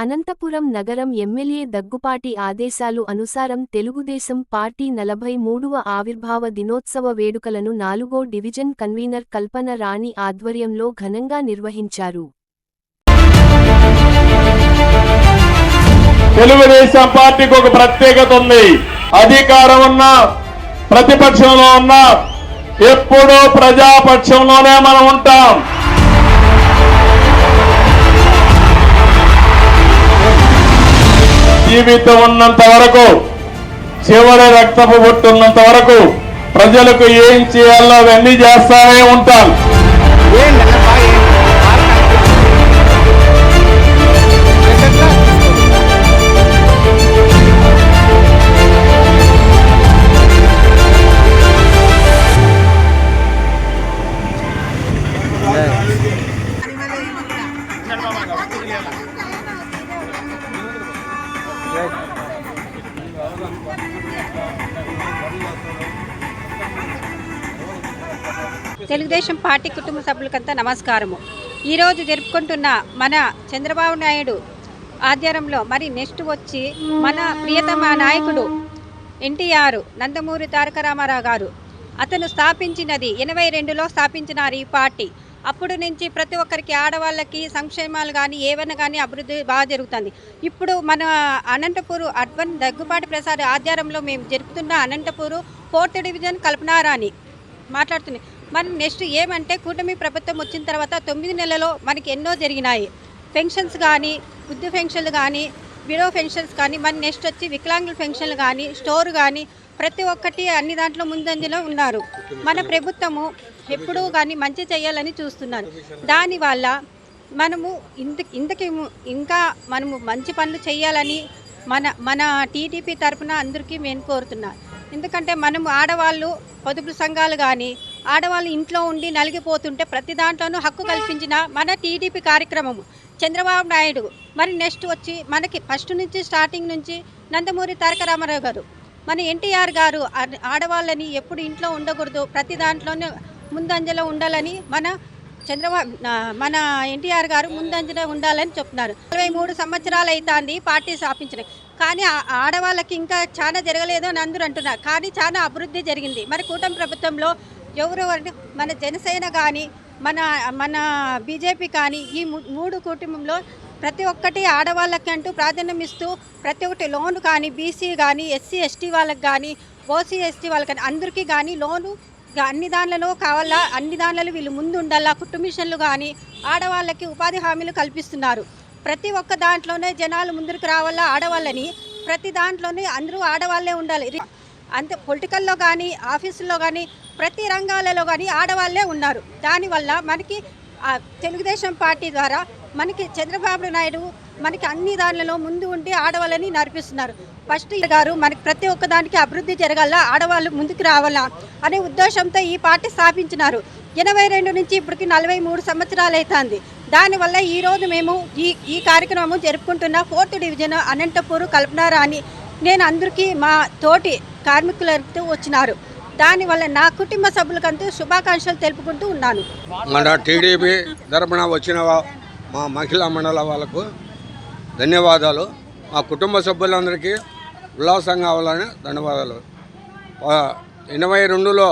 అనంతపురం నగరం ఎమ్మెల్యే దగ్గుపాటి ఆదేశాలు అనుసారం తెలుగుదేశం పార్టీ నలభై మూడవ ఆవిర్భావ దినోత్సవ వేడుకలను నాలుగో డివిజన్ కన్వీనర్ కల్పన రాణి ఆధ్వర్యంలో ఘనంగా నిర్వహించారు. తెలుగుదేశం పార్టీకి ఒక ప్రత్యేకత ఉంది. అధికారం ఉన్నా ప్రతిపక్షంలో ఉన్నా ఎప్పుడూ ప్రజాపక్షంలోనే మనం ఉంటాం. జీవితం ఉన్నంత వరకు చివరి రక్తపు పుట్టున్నంత వరకు ప్రజలకు ఏం చేయాలో అవన్నీ చేస్తానే ఉంటాను తెలుగుదేశం పార్టీ కుటుంబ సభ్యులకంతా నమస్కారము. ఈరోజు జరుపుకుంటున్న మన చంద్రబాబు నాయుడు ఆధ్వర్యంలో మరి నెక్స్ట్ వచ్చి మన ప్రియతమ నాయకుడు ఎన్టీఆర్ నందమూరి తారక రామారావు గారు అతను స్థాపించినది ఎనభై రెండులో స్థాపించినారు ఈ పార్టీ. అప్పుడు నుంచి ప్రతి ఒక్కరికి ఆడవాళ్ళకి సంక్షేమాలు కానీ ఏవైనా కానీ అభివృద్ధి బాగా జరుగుతుంది. ఇప్పుడు మన అనంతపూర్ అడ్వన్ దగ్గుపాటి ప్రసాద్ ఆధ్వర్యంలో మేము జరుపుతున్న అనంతపూరు ఫోర్త్ డివిజన్ కల్పనారాణి మాట్లాడుతున్నాయి మనం నెక్స్ట్ ఏమంటే కూటమి ప్రభుత్వం వచ్చిన తర్వాత తొమ్మిది నెలలో మనకి ఎన్నో జరిగినాయి. పెన్షన్స్ కానీ వృద్ధి పెన్షన్లు కానీ విడో పెన్షన్స్ కానీ మన నెక్స్ట్ వచ్చి వికలాంగుల పెన్షన్లు కానీ స్టోర్ కానీ ప్రతి ఒక్కటి అన్ని దాంట్లో ముందంజలో ఉన్నారు. మన ప్రభుత్వము ఎప్పుడూ కానీ మంచి చేయాలని చూస్తున్నాను. దానివల్ల మనము ఇంత ఇంతకి ఇంకా మనము మంచి పనులు చేయాలని మన మన టీడీపీ తరఫున అందరికీ మేము కోరుతున్నాం. ఎందుకంటే మనము ఆడవాళ్ళు పొదుపు సంఘాలు కానీ ఆడవాళ్ళు ఇంట్లో ఉండి నలిగిపోతుంటే ప్రతి దాంట్లోనూ హక్కు కల్పించిన మన టీడీపీ కార్యక్రమము చంద్రబాబు నాయుడు. మరి నెక్స్ట్ వచ్చి మనకి ఫస్ట్ నుంచి స్టార్టింగ్ నుంచి నందమూరి తారక రామారావు గారు. మన ఎన్టీఆర్ గారు ఆడవాళ్ళని ఎప్పుడు ఇంట్లో ఉండకూడదు. ప్రతి దాంట్లోనే ముందంజలో ఉండాలని మన చంద్రబాబు మన ఎన్టీఆర్ గారు ముందంజలో ఉండాలని చెప్తున్నారు. ఇరవై మూడు సంవత్సరాలు అవుతుంది పార్టీ స్థాపించిన. కానీ ఆడవాళ్ళకి ఇంకా చాలా జరగలేదు అని అందరూ అంటున్నారు. కానీ చాలా అభివృద్ధి జరిగింది. మరి కూటమి ప్రభుత్వంలో ఎవరెవరిని? మన జనసేన కానీ మన మన బీజేపీ కానీ ఈ మూడు కుటుంబంలో ప్రతి ఒక్కటి ఆడవాళ్ళకి అంటూ ప్రాధాన్యం ఇస్తూ ప్రతి ఒక్కటి లోన్ కానీ బీసీ కానీ ఎస్సీ ఎస్టీ వాళ్ళకి కానీ ఓసీ ఎస్టీ వాళ్ళకి కానీ అందరికీ కానీ లోను అన్ని దానిలలో కావాలా? అన్ని దానిలలో వీళ్ళు ముందు ఉండాలా? కుటుంబిషన్లు కానీ ఆడవాళ్ళకి ఉపాధి హామీలు కల్పిస్తున్నారు. ప్రతి ఒక్క దాంట్లోనే జనాలు ముందుకు రావాలా? ఆడవాళ్ళని. ప్రతి దాంట్లోనే అందరూ ఆడవాళ్ళే ఉండాలి. అంతే పొలిటికల్లో కానీ ఆఫీసుల్లో కానీ ప్రతి రంగాలలో కానీ ఆడవాళ్ళే ఉన్నారు. దానివల్ల మనకి తెలుగుదేశం పార్టీ ద్వారా మనకి చంద్రబాబు నాయుడు మనకి అన్ని దానిలో ముందు ఉండి ఆడవాళ్ళని నడిపిస్తున్నారు. ఫస్ట్ గారు మనకి ప్రతి ఒక్క దానికి అభివృద్ధి జరగాల ఆడవాళ్ళు ముందుకు రావాలా అనే ఉద్దేశంతో ఈ పార్టీ స్థాపించినారు. ఎనభై రెండు నుంచి ఇప్పటికి నలభై మూడు సంవత్సరాలు అవుతుంది దానివల్ల ఈరోజు మేము ఈ ఈ కార్యక్రమం జరుపుకుంటున్న ఫోర్త్ డివిజన్ అనంతపూర్ కల్పనారాణి. నేను అందరికీ మా తోటి కార్మికులతో వచ్చినారు. దానివల్ల నా కుటుంబ సభ్యులకంతా శుభాకాంక్షలు తెలుపుకుంటూ ఉన్నాను. మన టీడీపీ తరపున వచ్చిన మా మహిళా మండల వాళ్ళకు ధన్యవాదాలు. మా కుటుంబ సభ్యులందరికీ ఉల్లాసంగా అవ్వాలని ధన్యవాదాలు. ఎనభై రెండులో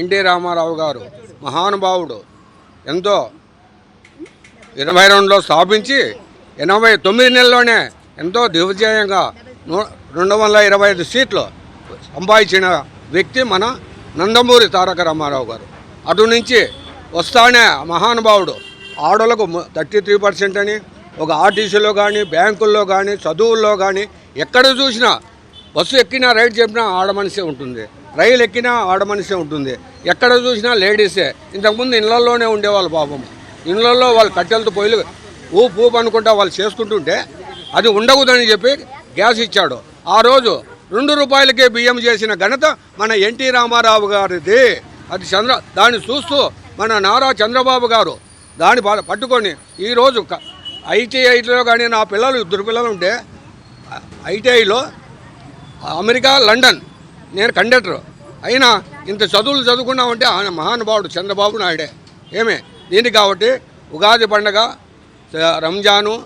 ఎన్టీ రామారావు గారు మహానుభావుడు ఎంతో ఎనభై రెండులో స్థాపించి ఎనభై తొమ్మిది నెలల్లోనే ఎంతో దిగ్విజయంగా నూ రెండు వందల ఇరవై ఐదు సీట్లు సంపాదించిన వ్యక్తి మన నందమూరి తారక రామారావు గారు. అటు నుంచి వస్తానే మహానుభావుడు. ఆడోళ్ళకు థర్టీ త్రీ పర్సెంట్ అని ఒక ఆర్టీసీలో కానీ బ్యాంకుల్లో కానీ చదువుల్లో కానీ ఎక్కడ చూసినా బస్సు ఎక్కినా రైడ్ చెప్పినా ఆడమనిషే ఉంటుంది. రైలు ఎక్కినా ఆడమనిషే ఉంటుంది. ఎక్కడ చూసినా లేడీసే. ఇంతకుముందు ఇళ్ళలోనే ఉండేవాళ్ళు పాపం. ఇళ్ళలో వాళ్ళు కట్టెలతో పొయ్యిలు ఊపు ఊపు అనుకుంటా వాళ్ళు చేసుకుంటుంటే అది ఉండకూడదని చెప్పి గ్యాస్ ఇచ్చాడు. ఆ రోజు రెండు రూపాయలకే బియ్యం చేసిన ఘనత మన ఎన్టీ రామారావు గారిది. అది చంద్ర దాన్ని చూస్తూ మన నారా చంద్రబాబు గారు దాన్ని ప- పట్టుకొని ఈరోజు ఐటీఐలో కానీ నా పిల్లలు ఇద్దరు పిల్లలు ఉంటే ఐటీఐలో అమెరికా లండన్ నేను కండక్టర్. అయినా ఇంత చదువులు చదువుకున్నామంటే ఆయన మహానుభావుడు చంద్రబాబు నాయుడే. ఏమే? దీనికి కాబట్టి ఉగాది పండగ రంజాను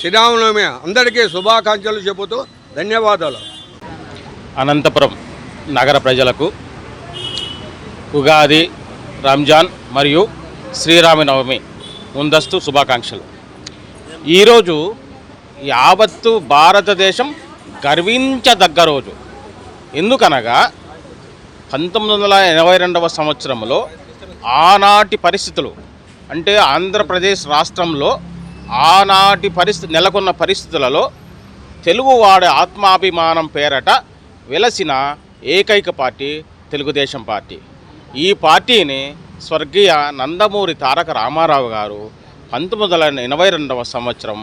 శ్రీరామనవమి అందరికీ శుభాకాంక్షలు చెబుతూ ధన్యవాదాలు. అనంతపురం నగర ప్రజలకు ఉగాది రంజాన్ మరియు శ్రీరామనవమి ముందస్తు శుభాకాంక్షలు. ఈరోజు యావత్తు భారతదేశం గర్వించదగ్గ రోజు. ఎందుకనగా పంతొమ్మిది వందల ఎనభై రెండవ సంవత్సరంలో ఆనాటి పరిస్థితులు అంటే ఆంధ్రప్రదేశ్ రాష్ట్రంలో ఆనాటి పరిస్థితి నెలకొన్న పరిస్థితులలో తెలుగువాడి ఆత్మాభిమానం పేరట వెలసిన ఏకైక పార్టీ తెలుగుదేశం పార్టీ. ఈ పార్టీని స్వర్గీయ నందమూరి తారక రామారావు గారు పంతొమ్మిది వందల ఎనభై రెండవ సంవత్సరం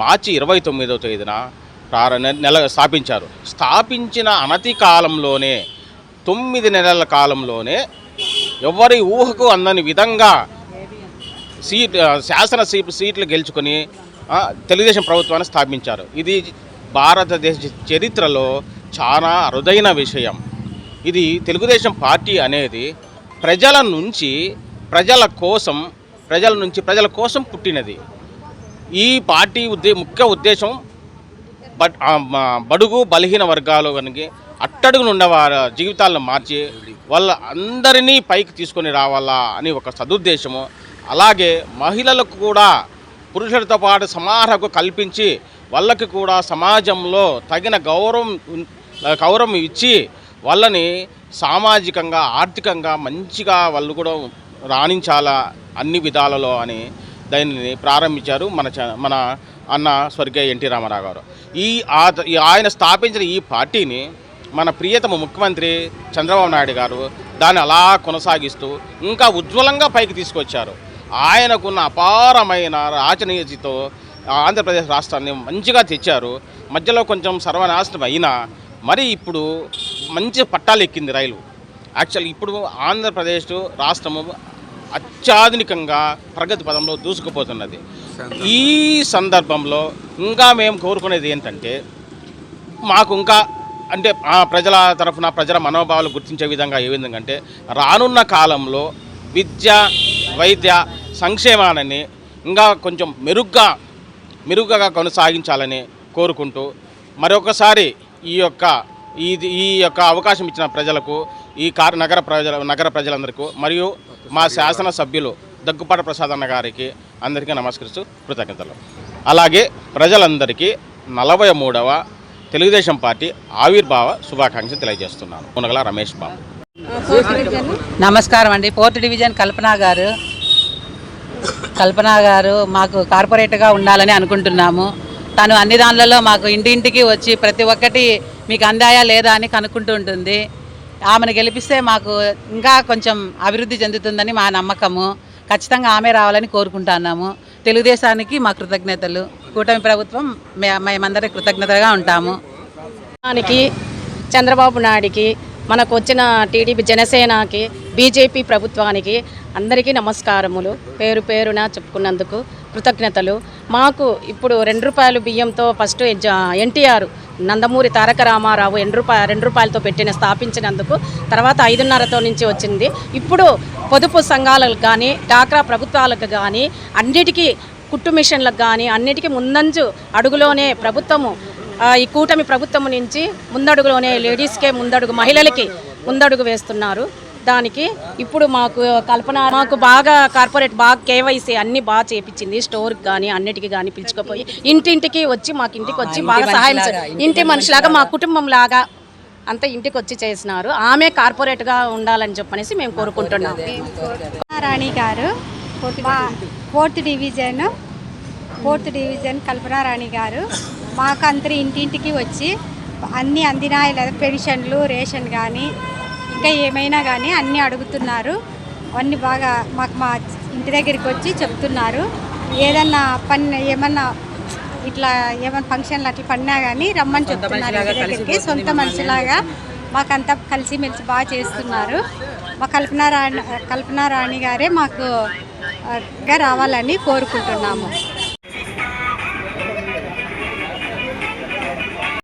మార్చి ఇరవై తొమ్మిదవ తేదీన ప్రార నెల స్థాపించారు. స్థాపించిన అనతి కాలంలోనే తొమ్మిది నెలల కాలంలోనే ఎవరి ఊహకు అందని విధంగా సీట్ శాసన సీట్ సీట్లు గెలుచుకొని తెలుగుదేశం ప్రభుత్వాన్ని స్థాపించారు. ఇది భారతదేశ చరిత్రలో చాలా అరుదైన విషయం. ఇది తెలుగుదేశం పార్టీ అనేది ప్రజల నుంచి ప్రజల కోసం ప్రజల నుంచి ప్రజల కోసం పుట్టినది. ఈ పార్టీ ఉద్దే ముఖ్య ఉద్దేశం బట్ బడుగు బలహీన వర్గాలు కనుక అట్టడుగును ఉన్న వారి జీవితాలను మార్చి వాళ్ళ అందరినీ పైకి తీసుకొని రావాలా అని ఒక సదుద్దేశము. అలాగే మహిళలకు కూడా పురుషులతో పాటు సమాన హక్కు కల్పించి వాళ్ళకి కూడా సమాజంలో తగిన గౌరవం గౌరవం ఇచ్చి వాళ్ళని సామాజికంగా ఆర్థికంగా మంచిగా వాళ్ళు కూడా రాణించాలా అన్ని విధాలలో అని దానిని ప్రారంభించారు మన చ- మన అన్న స్వర్గీయ ఎన్టీ రామారావు గారు ఈ ఆ- ఈ ఆయన స్థాపించిన ఈ పార్టీని మన ప్రియతమ ముఖ్యమంత్రి చంద్రబాబు నాయుడు గారు దాన్ని అలా కొనసాగిస్తూ ఇంకా ఉజ్వలంగా పైకి తీసుకొచ్చారు. ఆయనకున్న అపారమైన రాజనీతితో ఆంధ్రప్రదేశ్ రాష్ట్రాన్ని మంచిగా తెచ్చారు. మధ్యలో కొంచెం సర్వనాశనం అయినా మరి ఇప్పుడు మంచి పట్టాలు ఎక్కింది రైలు. యాక్చువల్ ఇప్పుడు ఆంధ్రప్రదేశ్ రాష్ట్రము అత్యాధునికంగా ప్రగతి పదంలో దూసుకుపోతున్నది. ఈ సందర్భంలో ఇంకా మేము కోరుకునేది ఏంటంటే మాకు ఇంకా అంటే ఆ ప్రజల తరఫున ప్రజల మనోభావాలు గుర్తించే విధంగా ఏ విధంగా అంటే రానున్న కాలంలో విద్య వైద్య సంక్షేమాలని ఇంకా కొంచెం మెరుగ్గా మెరుగ్గా కొనసాగించాలని కోరుకుంటూ మరొకసారి ఈ యొక్క ఈ ఈ యొక్క అవకాశం ఇచ్చిన ప్రజలకు ఈ కార్ నగర ప్రజల నగర ప్రజలందరికీ మరియు మా శాసన సభ్యులు దగ్గుపాటి ప్రసాద్ అన్న గారికి అందరికీ నమస్కరిస్తూ కృతజ్ఞతలు. అలాగే ప్రజలందరికీ నలభై మూడవ తెలుగుదేశం పార్టీ ఆవిర్భావ శుభాకాంక్షలు తెలియజేస్తున్నాను. మునగల రమేష్ బాబు. నమస్కారం అండి. ఫోర్త్ డివిజన్ కల్పన గారు కల్పన గారు మాకు కార్పొరేట్గా ఉండాలని అనుకుంటున్నాము. తను అన్ని దానిలలో మాకు ఇంటింటికి వచ్చి ప్రతి ఒక్కటి మీకు అందాయా లేదా అని కనుక్కుంటూ ఉంటుంది. ఆమెను గెలిపిస్తే మాకు ఇంకా కొంచెం అభివృద్ధి చెందుతుందని మా నమ్మకము. ఖచ్చితంగా ఆమె రావాలని కోరుకుంటున్నాము. తెలుగుదేశానికి మా కృతజ్ఞతలు. కూటమి ప్రభుత్వం మే- మేమందరం కృతజ్ఞతగా ఉంటాము. దానికి చంద్రబాబు నాయుడికి మనకు వచ్చిన టీడీపీ జనసేనకి బీజేపీ ప్రభుత్వానికి అందరికీ నమస్కారములు. పేరు పేరున చెప్పుకున్నందుకు కృతజ్ఞతలు. మాకు ఇప్పుడు రెండు రూపాయలు బియ్యంతో ఫస్ట్ ఎన్టీఆర్ నందమూరి తారక రామారావు రెండు రూపాయ రెండు రూపాయలతో పెట్టిన స్థాపించినందుకు తర్వాత ఐదున్నరతో నుంచి వచ్చింది. ఇప్పుడు పొదుపు సంఘాలకు కానీ డాక్రా ప్రభుత్వాలకు కానీ అన్నిటికీ కుట్టు మిషన్లకు కానీ అన్నిటికీ ముందంజు అడుగులోనే ప్రభుత్వము ఈ కూటమి ప్రభుత్వం నుంచి ముందడుగులోనే లేడీస్కే ముందడుగు మహిళలకి ముందడుగు వేస్తున్నారు. దానికి ఇప్పుడు మాకు కల్పన మాకు బాగా కార్పొరేట్ బాగా కేవైసీ అన్ని బాగా చేపించింది. స్టోర్కి కానీ అన్నిటికీ కానీ పిలుచుకుపోయి ఇంటింటికి వచ్చి మాకు ఇంటికి వచ్చి బాగా సహాయం ఇంటి మనిషిలాగా. మా కుటుంబం లాగా అంత ఇంటికి వచ్చి చేసినారు. ఆమె కార్పొరేట్గా ఉండాలని చెప్పనేసి మేము కోరుకుంటున్నాం. Rani garu fourth division. Fourth division Kalpana Rani garu మాకు అందరి ఇంటింటికి వచ్చి అన్ని అందినాయి లేదా పెన్షన్లు రేషన్ కానీ ఇంకా ఏమైనా కానీ అన్నీ అడుగుతున్నారు. అవన్నీ బాగా మాకు మా ఇంటి దగ్గరికి వచ్చి చెప్తున్నారు. ఏదన్నా పని ఏమన్నా ఇట్లా ఏమైనా ఫంక్షన్లు అట్లా పడినా కానీ రమ్మని చెప్తున్నారు ఇంటి దగ్గరికి. సొంత మనిషిలాగా మాకంతా కలిసిమెలిసి బాగా చేస్తున్నారు. మా కల్పన రాణి కల్పన రాణి గారే మాకు రావాలని కోరుకుంటున్నాము.